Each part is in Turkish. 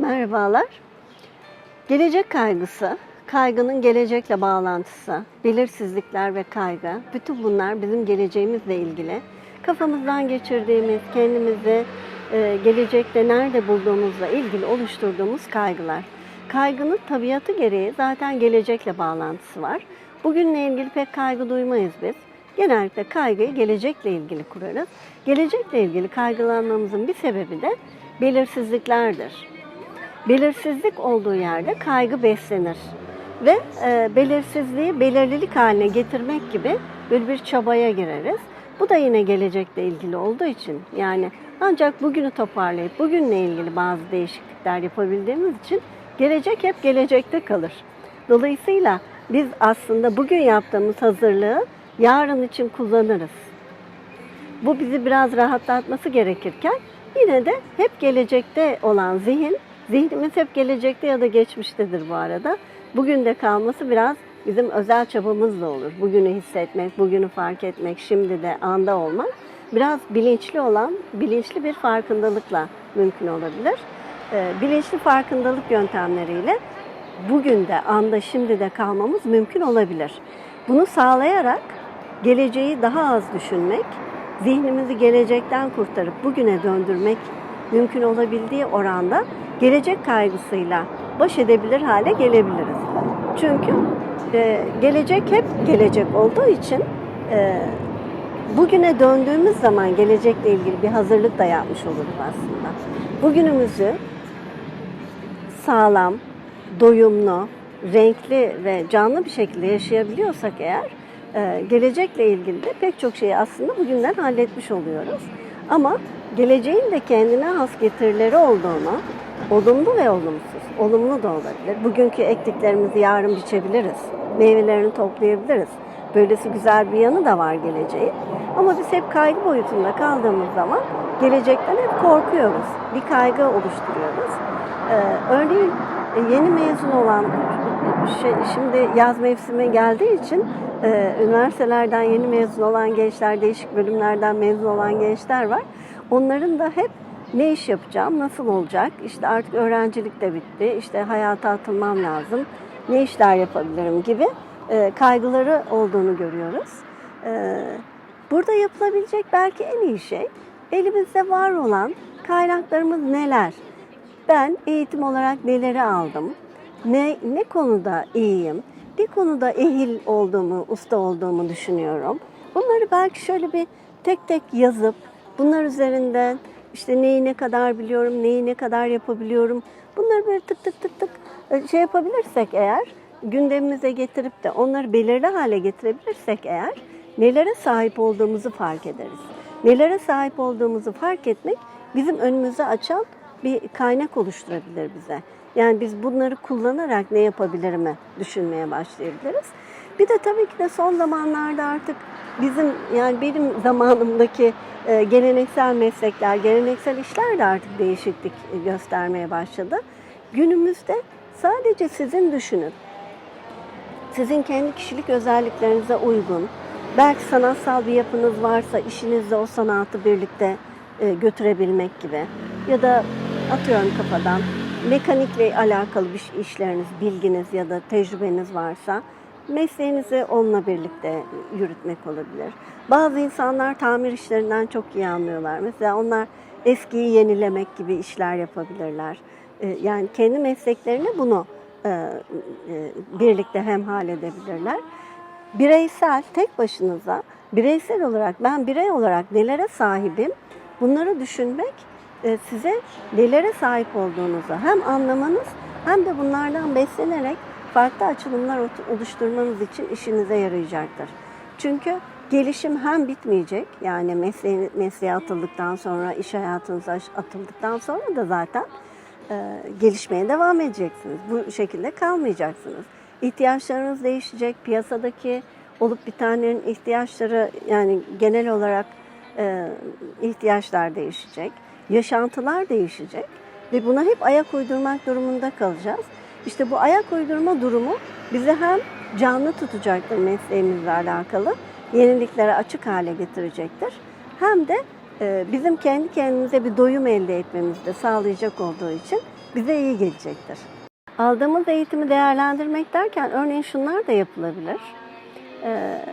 Merhabalar. Gelecek kaygısı, kaygının gelecekle bağlantısı, belirsizlikler ve kaygı, bütün bunlar bizim geleceğimizle ilgili. Kafamızdan geçirdiğimiz, kendimizi e, gelecekte nerede bulduğumuzla ilgili oluşturduğumuz kaygılar. Kaygının tabiatı gereği zaten gelecekle bağlantısı var. Bugünle ilgili pek kaygı duymayız biz. Genellikle kaygıyı gelecekle ilgili kurarız. Gelecekle ilgili kaygılanmamızın bir sebebi de belirsizliklerdir. Belirsizlik olduğu yerde kaygı beslenir. Ve e, belirsizliği belirlilik haline getirmek gibi böyle bir çabaya gireriz. Bu da yine gelecekle ilgili olduğu için yani ancak bugünü toparlayıp bugünle ilgili bazı değişiklikler yapabildiğimiz için gelecek hep gelecekte kalır. Dolayısıyla biz aslında bugün yaptığımız hazırlığı yarın için kullanırız. Bu bizi biraz rahatlatması gerekirken yine de hep gelecekte olan zihin, zihnimiz hep gelecekte ya da geçmiştedir bu arada. Bugün de kalması biraz bizim özel çabamızla olur. Bugünü hissetmek, bugünü fark etmek, şimdi de anda olmak biraz bilinçli olan, bilinçli bir farkındalıkla mümkün olabilir. Ee, bilinçli farkındalık yöntemleriyle bugün de, anda, şimdi de kalmamız mümkün olabilir. Bunu sağlayarak geleceği daha az düşünmek, zihnimizi gelecekten kurtarıp bugüne döndürmek mümkün olabildiği oranda gelecek kaygısıyla baş edebilir hale gelebiliriz. Çünkü e, gelecek hep gelecek olduğu için e, bugüne döndüğümüz zaman gelecekle ilgili bir hazırlık da yapmış oluruz aslında. Bugünümüzü sağlam, doyumlu, renkli ve canlı bir şekilde yaşayabiliyorsak eğer e, gelecekle ilgili de pek çok şeyi aslında bugünden halletmiş oluyoruz. Ama geleceğin de kendine has getirileri olduğunu, olumlu ve olumsuz, olumlu da olabilir. Bugünkü ektiklerimizi yarın biçebiliriz, meyvelerini toplayabiliriz. Böylesi güzel bir yanı da var geleceğin. Ama biz hep kaygı boyutunda kaldığımız zaman gelecekten hep korkuyoruz. Bir kaygı oluşturuyoruz. Ee, örneğin yeni mezun olan, şey, şimdi yaz mevsimi geldiği için e, üniversitelerden yeni mezun olan gençler, değişik bölümlerden mezun olan gençler var. Onların da hep ne iş yapacağım, nasıl olacak, işte artık öğrencilik de bitti, işte hayata atılmam lazım, ne işler yapabilirim gibi e, kaygıları olduğunu görüyoruz. E, burada yapılabilecek belki en iyi şey elimizde var olan kaynaklarımız neler? Ben eğitim olarak neleri aldım? Ne, ne konuda iyiyim? Ne konuda ehil olduğumu, usta olduğumu düşünüyorum. Bunları belki şöyle bir tek tek yazıp bunlar üzerinden işte neyi ne kadar biliyorum, neyi ne kadar yapabiliyorum. Bunları böyle tık tık tık tık e, şey yapabilirsek eğer, gündemimize getirip de onları belirli hale getirebilirsek eğer nelere sahip olduğumuzu fark ederiz. Nelere sahip olduğumuzu fark etmek bizim önümüze açan bir kaynak oluşturabilir bize. Yani biz bunları kullanarak ne yapabilirimi düşünmeye başlayabiliriz. Bir de tabii ki de son zamanlarda artık bizim yani benim zamanımdaki e, geleneksel meslekler, geleneksel işler de artık değişiklik göstermeye başladı. Günümüzde sadece sizin düşünün. Sizin kendi kişilik özelliklerinize uygun, belki sanatsal bir yapınız varsa işinizde o sanatı birlikte e, götürebilmek gibi ya da atıyorum kafadan mekanikle alakalı bir işleriniz, bilginiz ya da tecrübeniz varsa mesleğinizi onunla birlikte yürütmek olabilir. Bazı insanlar tamir işlerinden çok iyi anlıyorlar. Mesela onlar eskiyi yenilemek gibi işler yapabilirler. E, Yani kendi mesleklerini bunu e, e, birlikte hemhal edebilirler. Bireysel, tek başınıza, bireysel olarak ben birey olarak nelere sahibim bunları düşünmek size nelere sahip olduğunuzu hem anlamanız hem de bunlardan beslenerek farklı açılımlar oluşturmanız için işinize yarayacaktır. Çünkü gelişim hem bitmeyecek yani mesleğe, mesleğe atıldıktan sonra, iş hayatınıza atıldıktan sonra da zaten e, gelişmeye devam edeceksiniz. Bu şekilde kalmayacaksınız. İhtiyaçlarınız değişecek, piyasadaki olup bitenlerin ihtiyaçları yani genel olarak e, ihtiyaçlar değişecek, yaşantılar değişecek ve buna hep ayak uydurmak durumunda kalacağız. İşte bu ayak uydurma durumu bizi hem canlı tutacaktır mesleğimizle alakalı, yeniliklere açık hale getirecektir. Hem de e, bizim kendi kendimize bir doyum elde etmemizi de sağlayacak olduğu için bize iyi gelecektir. Aldığımız eğitimi değerlendirmek derken örneğin şunlar da yapılabilir. Ee,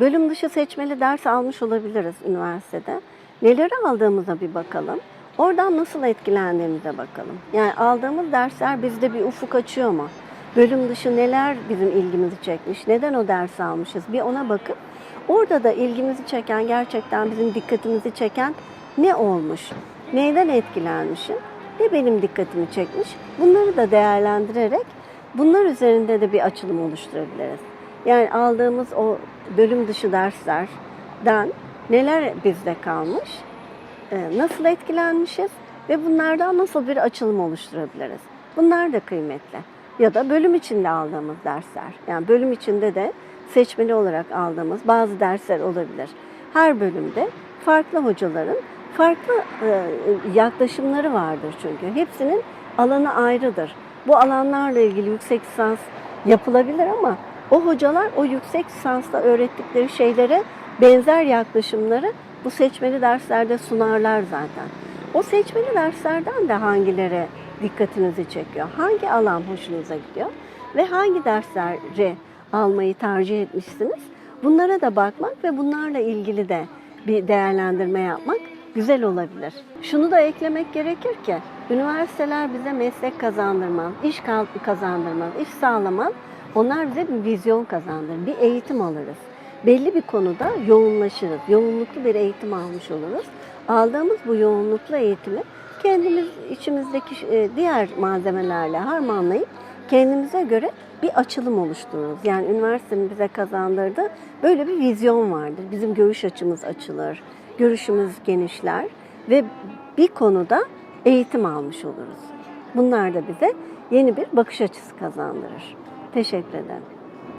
bölüm dışı seçmeli ders almış olabiliriz üniversitede. Neleri aldığımıza bir bakalım. Oradan nasıl etkilendiğimize bakalım. Yani aldığımız dersler bizde bir ufuk açıyor mu? Bölüm dışı neler bizim ilgimizi çekmiş? Neden o dersi almışız? Bir ona bakıp orada da ilgimizi çeken, gerçekten bizim dikkatimizi çeken ne olmuş? Neyden etkilenmişim? Ne benim dikkatimi çekmiş? Bunları da değerlendirerek bunlar üzerinde de bir açılım oluşturabiliriz. Yani aldığımız o bölüm dışı derslerden neler bizde kalmış? e, nasıl etkilenmişiz ve bunlardan nasıl bir açılım oluşturabiliriz? Bunlar da kıymetli. Ya da bölüm içinde aldığımız dersler. Yani bölüm içinde de seçmeli olarak aldığımız bazı dersler olabilir. Her bölümde farklı hocaların farklı e, yaklaşımları vardır çünkü. Hepsinin alanı ayrıdır. Bu alanlarla ilgili yüksek lisans yapılabilir ama o hocalar o yüksek lisansta öğrettikleri şeylere benzer yaklaşımları bu seçmeli derslerde sunarlar zaten. O seçmeli derslerden de hangileri dikkatinizi çekiyor? Hangi alan hoşunuza gidiyor? Ve hangi dersleri almayı tercih etmişsiniz? Bunlara da bakmak ve bunlarla ilgili de bir değerlendirme yapmak güzel olabilir. Şunu da eklemek gerekir ki üniversiteler bize meslek kazandırmaz, iş kazandırmaz, iş sağlamaz. Onlar bize bir vizyon kazandırır, bir eğitim alırız belli bir konuda yoğunlaşırız. Yoğunluklu bir eğitim almış oluruz. Aldığımız bu yoğunluklu eğitimi kendimiz içimizdeki e, diğer malzemelerle harmanlayıp kendimize göre bir açılım oluştururuz. Yani üniversitenin bize kazandırdığı böyle bir vizyon vardır. Bizim görüş açımız açılır, görüşümüz genişler ve bir konuda eğitim almış oluruz. Bunlar da bize yeni bir bakış açısı kazandırır. Teşekkür ederim.